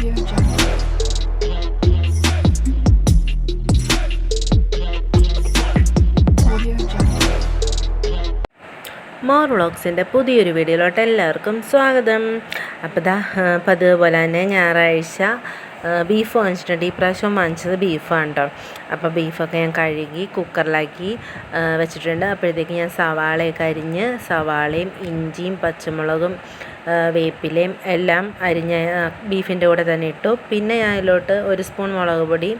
More വ്ളോഗ്സിന്റെ പുതിയൊരു വീഡിയോയിലോട്ട് എല്ലാവർക്കും സ്വാഗതം. അപ്പോൾ ദാ അപ്പം അതുപോലെ തന്നെ ഞായറാഴ്ച ബീഫ് വാങ്ങിച്ചിട്ടുണ്ട്. ഈ പ്രാവശ്യം വാങ്ങിച്ചത് ബീഫാണ് കേട്ടോ അപ്പോൾ ബീഫൊക്കെ ഞാൻ കഴുകി കുക്കറിലാക്കി വെച്ചിട്ടുണ്ട്. അപ്പോഴത്തേക്ക് ഞാൻ സവാളയൊക്കെ അരിഞ്ഞ് സവാളയും ഇഞ്ചിയും പച്ചമുളകും വേപ്പിലയും എല്ലാം അരിഞ്ഞ ബീഫിന്റെ കൂടെ തന്നെ ഇട്ടു. പിന്നെ ഞാൻ അതിലോട്ട് ഒരു സ്പൂൺ മുളക് പൊടി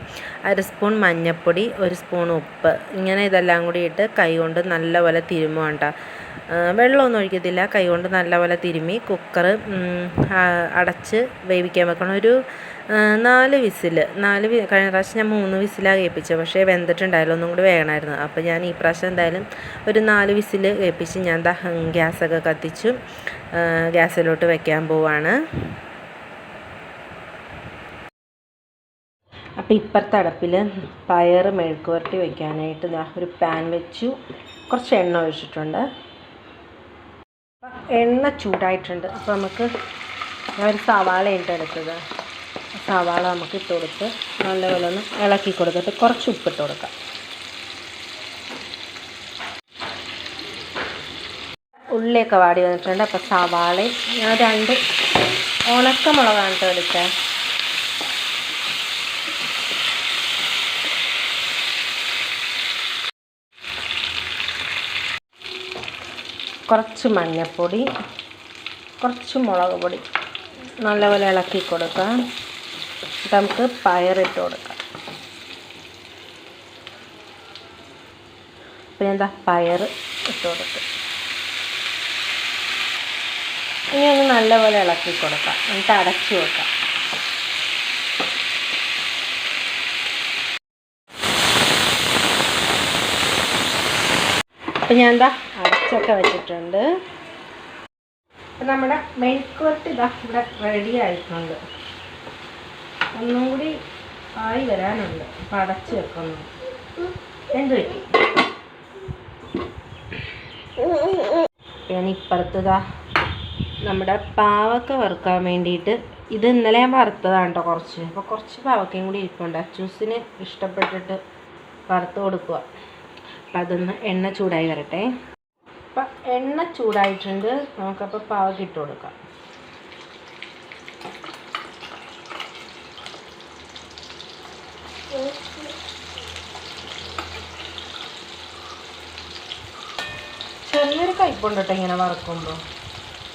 അര സ്പൂൺ മഞ്ഞൾപ്പൊടി ഒരു സ്പൂൺ ഉപ്പ്. ഇങ്ങനെ ഇതെല്ലാം കൂടി ഇട്ട് കൈ കൊണ്ട് നല്ലപോലെ തിരുമുകണ്ട വെള്ളമൊന്നും ഒഴിക്കത്തില്ല. കൈ കൊണ്ട് നല്ലപോലെ തിരുമ്മി കുക്കർ അടച്ച് വേവിക്കാൻ വെക്കണം. ഒരു നാല് വിസിൽ. നാല് കഴിഞ്ഞ പ്രാവശ്യം ഞാൻ മൂന്ന് വിസിലാണ് കേൾപ്പിച്ചത്. പക്ഷേ വെന്തിട്ടുണ്ടായാലും ഒന്നും കൂടി വേണമായിരുന്നു. അപ്പോൾ ഞാൻ ഈ പ്രാവശ്യം എന്തായാലും ഒരു നാല് വിസിൽ കേൾപ്പിച്ച് ഞാൻ ദഹ ഗ്യാസൊക്കെ കത്തിച്ചു. ഗ്യാസിലോട്ട് വെക്കാൻ പോവാണ്. അപ്പോൾ ഇപ്പുറത്തെ അടപ്പിൽ പയർ മെഴുക്കുവരട്ടി വയ്ക്കാനായിട്ട് ഒരു പാൻ വെച്ചു. കുറച്ച് എണ്ണ ഒഴിച്ചിട്ടുണ്ട്. എണ്ണ ചൂടായിട്ടുണ്ട്. അപ്പോൾ നമുക്ക് ഞാൻ ഒരു സവാള ഇട്ട് എടുത്തത്. സവാള നമുക്ക് ഇട്ട് കൊടുത്ത് നല്ലപോലെ ഒന്ന് ഇളക്കി കൊടുത്തിട്ട് കുറച്ച് ഉപ്പിട്ട് കൊടുക്കാം. ഉള്ളിയൊക്കെ വാടി വന്നിട്ടുണ്ട്. അപ്പോൾ സവാളയും ഞാൻ രണ്ട് ഉണക്കമുളകാണ് കേട്ടോ കുറച്ച് മഞ്ഞൾപ്പൊടി കുറച്ച് മുളക് പൊടി നല്ലപോലെ ഇളക്കി കൊടുക്കാം എന്നിട്ട് നമുക്ക് പയറിട്ട് കൊടുക്കാം. പിന്നെ എന്താ? പയർ ഇട്ട് കൊടുക്കുക. ഇനി ഒന്ന് നല്ലപോലെ ഇളക്കി കൊടുക്കാം. എന്നിട്ട് അടച്ചു വെക്കാം. അപ്പം ഞാൻ എന്താ? അടച്ചൊക്കെ വെച്ചിട്ടുണ്ട്. അപ്പം നമ്മുടെ മെഴുക്കുവരട്ടി ഇതാ ഇവിടെ റെഡി ആയിട്ടുണ്ട്. ഒന്നും കൂടി ആയി വരാനുണ്ട്. അപ്പം അടച്ച് വെക്കുന്നു. എന്ത് പറ്റി? ഞാൻ ഇപ്പുറത്തതാ നമ്മുടെ പാവക്ക വറുക്കാൻ വേണ്ടിയിട്ട്. ഇത് ഇന്നലെ ഞാൻ വറുത്തതാണ് കേട്ടോ കുറച്ച്. അപ്പോൾ കുറച്ച് പാവക്കയും കൂടി ഇരിപ്പുണ്ട്. അച്ചൂസിന് ഇഷ്ടപ്പെട്ടിട്ട് വറുത്ത് കൊടുക്കുക. അപ്പം അതൊന്ന് എണ്ണ ചൂടായി വരട്ടെ. അപ്പം എണ്ണ ചൂടായിട്ടുണ്ട്. നമുക്കപ്പോൾ പാവക്കിട്ട് കൊടുക്കാം. ചെറിയൊരു കയ്പുണ്ട് കേട്ടോ ഇങ്ങനെ വറക്കുമ്പോൾ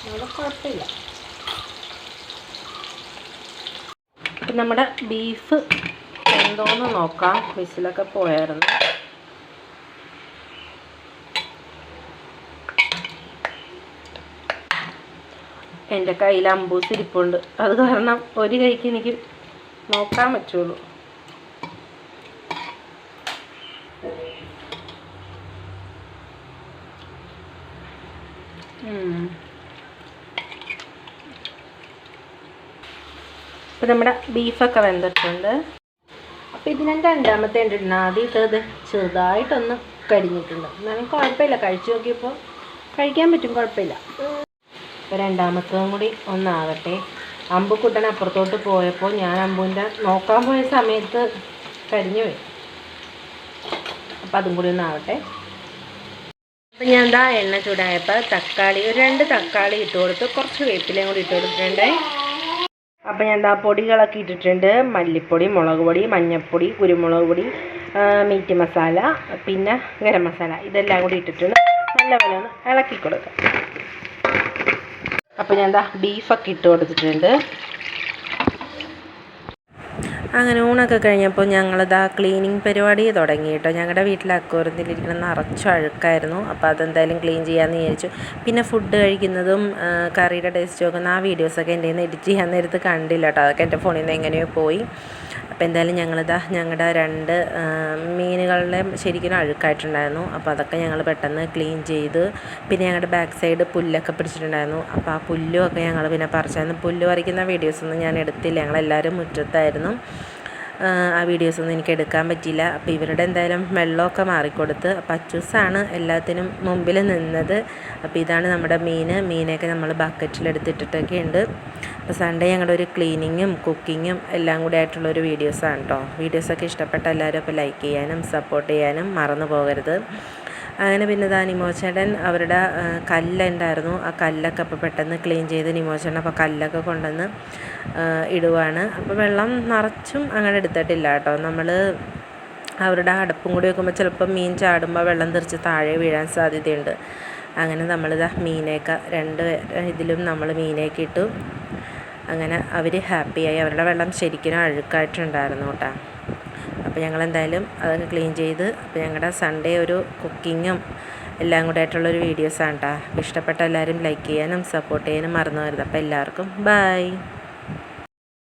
അവിടെ കുഴപ്പമില്ല. നമ്മുടെ ബീഫ് എന്തോന്ന് നോക്കാം. വിസിലൊക്കെ പോയായിരുന്നു. എന്റെ കയ്യിൽ അമ്പൂസ് ഇരിപ്പുണ്ട്. അത് കാരണം ഒരു കൈക്ക് എനിക്ക് നോക്കാൻ പറ്റുള്ളൂ. ഇപ്പം നമ്മുടെ ബീഫൊക്കെ വെന്തിട്ടുണ്ട്. അപ്പോൾ ഇതിനെ രണ്ടാമത്തെ ഉണ്ടിട്ടുണ്ട് ആദ്യത്തെ ഇട്ടത് ചെറുതായിട്ടൊന്ന് കരിഞ്ഞിട്ടുണ്ട്. എന്നാലും കുഴപ്പമില്ല. കഴിച്ചു നോക്കിയപ്പോൾ കഴിക്കാൻ പറ്റും കുഴപ്പമില്ല. ഇപ്പോൾ രണ്ടാമത്തതും കൂടി ഒന്നാകട്ടെ അമ്പുക്കുട്ടൻ അപ്പുറത്തോട്ട് പോയപ്പോൾ ഞാൻ അമ്പുവിന്റെ നോക്കാൻ പോയ സമയത്ത് കരിഞ്ഞു പോയി. അപ്പം അതും കൂടി ഒന്നാവട്ടെ. അപ്പം ഞാൻ എന്താ എണ്ണ ചൂടായപ്പോൾ തക്കാളി ഒരു രണ്ട് തക്കാളി ഇട്ട് കൊടുത്ത്. കുറച്ച് വേപ്പിലയും കൂടി ഇട്ട് കൊടുത്തിട്ടുണ്ട്. അപ്പം ഞാൻ എന്താ പൊടികളൊക്കെ ഇട്ടിട്ടുണ്ട്. മല്ലിപ്പൊടി മുളക് പൊടി മഞ്ഞൾപ്പൊടി കുരുമുളക് പൊടി മീറ്റ് മസാല പിന്നെ ഗരം മസാല. ഇതെല്ലാം കൂടി ഇട്ടിട്ടുണ്ട്. നല്ലപോലെ ഒന്ന് ഇളക്കി കൊടുക്കാം അപ്പോൾ ഞാൻ എന്താ ബീഫൊക്കെ ഇട്ട് കൊടുത്തിട്ടുണ്ട്. അങ്ങനെ ഊണൊക്കെ കഴിഞ്ഞപ്പോൾ ഞങ്ങളിതാ ക്ലീനിങ് പരിപാടി തുടങ്ങി കേട്ടോ. ഞങ്ങളുടെ വീട്ടിൽ അക്വറിയത്തിലിരിക്കുന്ന നിറച്ച് അഴുക്കായിരുന്നു. അപ്പോൾ അതെന്തായാലും ക്ലീൻ ചെയ്യാമെന്ന് വിചാരിച്ചു. പിന്നെ ഫുഡ് കഴിക്കുന്നതും കറിയുടെ ടേസ്റ്റ് നോക്കുന്ന ആ വീഡിയോസൊക്കെ എന്റെ നിന്ന് എഡിറ്റ് ചെയ്യാൻ നേരത്ത് കണ്ടില്ല കേട്ടോ. അതൊക്കെ എന്റെ ഫോണിൽ നിന്ന് എങ്ങനെയോ പോയി. അപ്പോൾ എന്തായാലും ഞങ്ങളിതാ ഞങ്ങളുടെ രണ്ട് മീനുകളുടെ ശരിക്കും അഴുക്കായിട്ടുണ്ടായിരുന്നു. അപ്പോൾ അതൊക്കെ ഞങ്ങൾ പെട്ടെന്ന് ക്ലീൻ ചെയ്ത് പിന്നെ ഞങ്ങളുടെ ബാക്ക് സൈഡ് പുല്ലൊക്കെ പിടിച്ചിട്ടുണ്ടായിരുന്നു. അപ്പോൾ ആ പുല്ലും ഒക്കെ ഞങ്ങൾ പിന്നെ പറിച്ചായിരുന്നു. പുല്ല് പറിക്കുന്ന വീഡിയോസൊന്നും ഞാൻ എടുത്തില്ല. ഞങ്ങളെല്ലാവരും മുറ്റത്തായിരുന്നു. ആ, വീഡിയോസ് വീഡിയോസൊന്നും എനിക്ക് എടുക്കാൻ പറ്റിയില്ല. അപ്പോൾ ഇവരുടെ എന്തായാലും വെള്ളമൊക്കെ മാറിക്കൊടുത്ത് അപ്പോൾ അച്ചൂസാണ് എല്ലാത്തിനും മുമ്പിൽ നിന്നത്. അപ്പോൾ ഇതാണ് നമ്മുടെ മീൻ മീനൊക്കെ നമ്മൾ ബക്കറ്റിലെടുത്തിട്ടിട്ടൊക്കെ ഉണ്ട്. അപ്പോൾ സൺഡേ ഞങ്ങളുടെ ഒരു ക്ലീനിങ്ങും കുക്കിങ്ങും എല്ലാം കൂടി ആയിട്ടുള്ളൊരു വീഡിയോസാണ് കേട്ടോ വീഡിയോസൊക്കെ ഇഷ്ടപ്പെട്ട എല്ലാവരും അപ്പോൾ ലൈക്ക് ചെയ്യാനും സപ്പോർട്ട് ചെയ്യാനും മറന്നു പോകരുത്. അങ്ങനെ പിന്നെ ഇതാ നിമോച്ചേടൻ അവരുടെ കല്ലുണ്ടായിരുന്നു ആ കല്ലൊക്കെ അപ്പോൾ പെട്ടെന്ന് ക്ലീൻ ചെയ്ത് നിമോച്ചേടൻ അപ്പോൾ കല്ലൊക്കെ കൊണ്ടുവന്ന് ഇടുവാണ്. അപ്പോൾ വെള്ളം നിറച്ചും അങ്ങനെ എടുത്തിട്ടില്ല കേട്ടോ. നമ്മൾ അവരുടെ അടപ്പും കൂടി വെക്കുമ്പോൾ ചിലപ്പോൾ മീൻ ചാടുമ്പോൾ വെള്ളം തെറിച്ച് താഴെ വീഴാൻ സാധ്യതയുണ്ട്. അങ്ങനെ നമ്മളിതാ മീനേക്ക രണ്ട് ഇതിലും നമ്മൾ മീനേക്ക് ഇട്ടു. അങ്ങനെ അവർ ഹാപ്പിയായി. അവരുടെ വെള്ളം ശരിക്കും അഴുക്കായിട്ടുണ്ടായിരുന്നു കേട്ടോ. അപ്പോൾ ഞങ്ങൾ എന്തായാലും അതൊക്കെ ക്ലീൻ ചെയ്ത് അപ്പോൾ ഞങ്ങളുടെ സൺഡേ ഒരു കുക്കിങ്ങും എല്ലാം കൂടെ ആയിട്ടുള്ളൊരു വീഡിയോസാണ് കേട്ടോ ഇഷ്ടപ്പെട്ട എല്ലാവരും ലൈക്ക് ചെയ്യാനും സപ്പോർട്ട് ചെയ്യാനും മറന്നു വരുത് അപ്പോൾ എല്ലാവർക്കും ബൈ